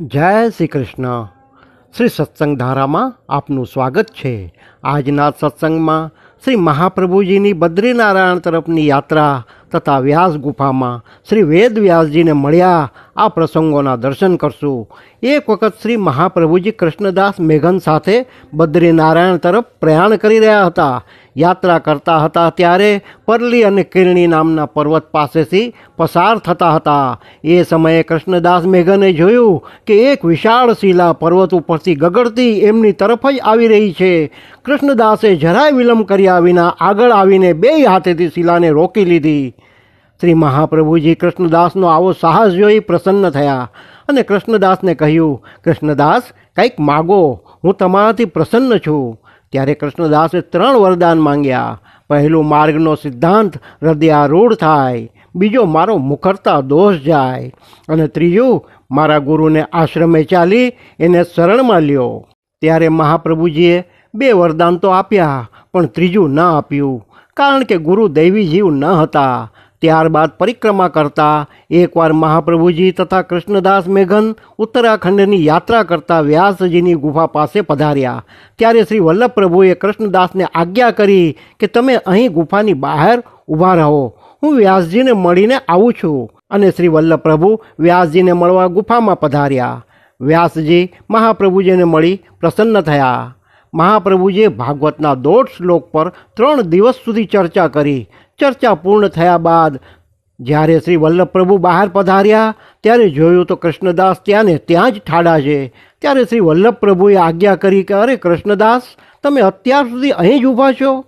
જય શ્રી કૃષ્ણ. શ્રી સત્સંગ ધારામાં આપનું સ્વાગત છે. આજના સત્સંગમાં શ્રી મહાપ્રભુજીની બદ્રીનારાયણ તરફની યાત્રા તથા વ્યાસ ગુફામાં શ્રી વેદ વ્યાસજીને મળ્યા. આ પ્રસંગોના દર્શન કરશું. એક વખત શ્રી મહાપ્રભુજી કૃષ્ણદાસ મેઘન સાથે બદ્રીનારાયણ તરફ પ્રયાણ કરી રહ્યા હતા. યાત્રા કરતા હતા ત્યારે પરલી અને કિરણી નામના પર્વત પાસેથી પસાર થતા હતા. એ સમયે કૃષ્ણદાસ મેઘને જોયું કે એક વિશાળ શિલા પર્વત ઉપરથી ગગડતી એમની તરફ જ આવી રહી છે. કૃષ્ણદાસે જરાય વિલંબ કર્યા વિના આગળ આવીને બે હાથેથી શિલાને રોકી લીધી. શ્રી મહાપ્રભુજી કૃષ્ણદાસનો આવો સાહસ જોઈ પ્રસન્ન થયા અને કૃષ્ણદાસને કહ્યું, કૃષ્ણદાસ, કંઈક માગો, હું તમારાથી પ્રસન્ન છું. ત્યારે કૃષ્ણદાસે ત્રણ વરદાન માંગ્યા. પહેલું માર્ગનો સિદ્ધાંત હૃદયારૂઢ થાય. બીજો, મારો મુખરતા દોષ જાય. અને ત્રીજું, મારા ગુરુને આશ્રમે ચાલી એને શરણમાં લ્યો. ત્યારે મહાપ્રભુજીએ બે વરદાન તો આપ્યા, પણ ત્રીજું ન આપ્યું, કારણ કે ગુરુ દૈવી જીવ ન હતા. ત્યારબાદ પરિક્રમા કરતા એકવાર મહાપ્રભુજી તથા કૃષ્ણદાસ મેઘન ઉત્તરાખંડની યાત્રા કરતા વ્યાસજીની ગુફા પાસે પધાર્યા. ત્યારે શ્રી વલ્લભ પ્રભુએ કૃષ્ણદાસને આજ્ઞા કરી કે તમે અહીં ગુફાની બહાર ઊભા રહો. હું વ્યાસજીને મળીને આવું છું. અને શ્રી વલ્લભ પ્રભુ વ્યાસજીને મળવા ગુફામાં પધાર્યા. વ્યાસજી મહાપ્રભુજીને મળી પ્રસન્ન થયા. મહાપ્રભુજીએ ભાગવતના દોઢ શ્લોક પર ત્રણ દિવસ સુધી ચર્ચા કરી. ચર્ચા પૂર્ણ થયા બાદ જ્યારે શ્રી વલ્લભ પ્રભુ બહાર પધાર્યા, ત્યારે જોયું તો કૃષ્ણદાસ ત્યાં ને ત્યાં જ ઠાડા છે. ત્યારે શ્રી વલ્લભ પ્રભુએ આજ્ઞા કરી કે, અરે કૃષ્ણદાસ, તમે અત્યાર સુધી અહીં જ ઊભા છો?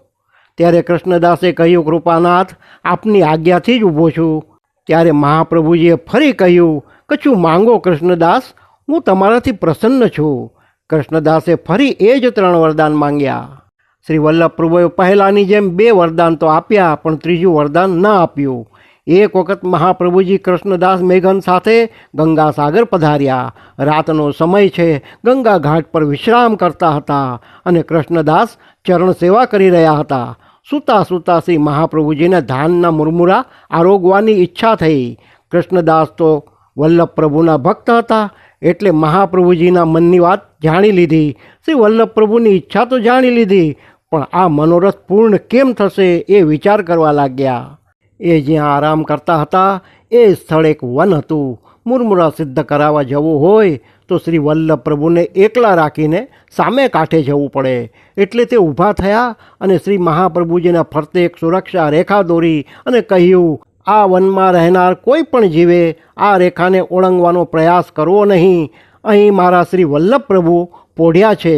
ત્યારે કૃષ્ણદાસે કહ્યું, કૃપાનાથ, આપની આજ્ઞાથી જ ઊભો છું. ત્યારે મહાપ્રભુજીએ ફરી કહ્યું કશું માંગો કૃષ્ણદાસ, હું તમારાથી પ્રસન્ન છું. કૃષ્ણદાસે ફરી એ જ ત્રણ વરદાન માંગ્યા. શ્રી વલ્લભ પ્રભુએ પહેલાંની જેમ બે વરદાન તો આપ્યા, પણ ત્રીજું વરદાન ન આપ્યું. એક વખત મહાપ્રભુજી કૃષ્ણદાસ મેઘન સાથે ગંગાસાગર પધાર્યા. રાતનો સમય છે, ગંગા ઘાટ પર વિશ્રામ કરતા હતા અને કૃષ્ણદાસ ચરણ સેવા કરી રહ્યા હતા. સૂતા સૂતા શ્રી મહાપ્રભુજીને ધાનના મુરમુરા આરોગવાની ઈચ્છા થઈ. કૃષ્ણદાસ તો વલ્લભ પ્રભુના ભક્ત હતા, એટલે મહાપ્રભુજીના મનની વાત જાણી લીધી. શ્રી વલ્લભ પ્રભુની ઈચ્છા તો જાણી લીધી પણ આ મનોરથ પૂર્ણ કેમ થશે એ વિચાર કરવા લાગ્યા. એ જ્યાં આરામ કરતા હતા, એ સ્થળ એક વન હતું. મુરમુરા સિદ્ધ કરાવવા જવું હોય તો શ્રી વલ્લભ પ્રભુને એકલા રાખીને સામે કાંઠે જવું પડે. એટલે તે ઊભા થયા અને શ્રી મહાપ્રભુજીના ફરતે એક સુરક્ષા રેખા દોરી અને કહ્યું, આ વનમાં રહેનાર કોઈ પણ જીવે આ રેખાને ઓળંગવાનો પ્રયાસ કરવો નહીં. અહીં મારા શ્રી વલ્લભ પ્રભુ પોઢ્યા છે.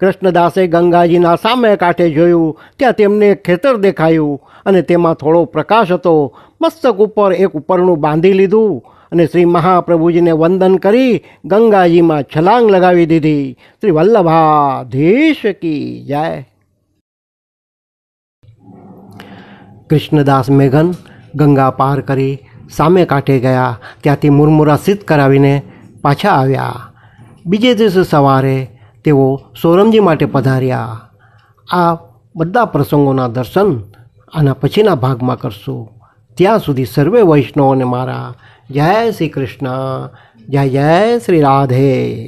કૃષ્ણદાસે ગંગાજીના સામે કાંઠે જોયું, ત્યાં તેમને એક ખેતર દેખાયું અને તેમાં થોડો પ્રકાશ હતો. મસ્તક ઉપર એક ઉપરનું બાંધી લીધું અને શ્રી મહાપ્રભુજીને વંદન કરી ગંગાજીમાં છલાંગ લગાવી દીધી. શ્રી વલ્લભાધીશ કી જય. કૃષ્ણદાસ મેઘન ગંગા પાર કરી સામે કાંઠે ગયા. ત્યાંથી મુરમુરા સિદ્ધ કરાવીને પાછા આવ્યા. બીજે દિવસે સવારે તેઓ સોરમજી માટે પધાર્યા. આ બધા પ્રસંગોના દર્શન આના પછીના ભાગમાં કરશું. ત્યાં સુધી સર્વે વૈષ્ણવોને મારા. જય શ્રી કૃષ્ણ. જય જય શ્રી રાધે.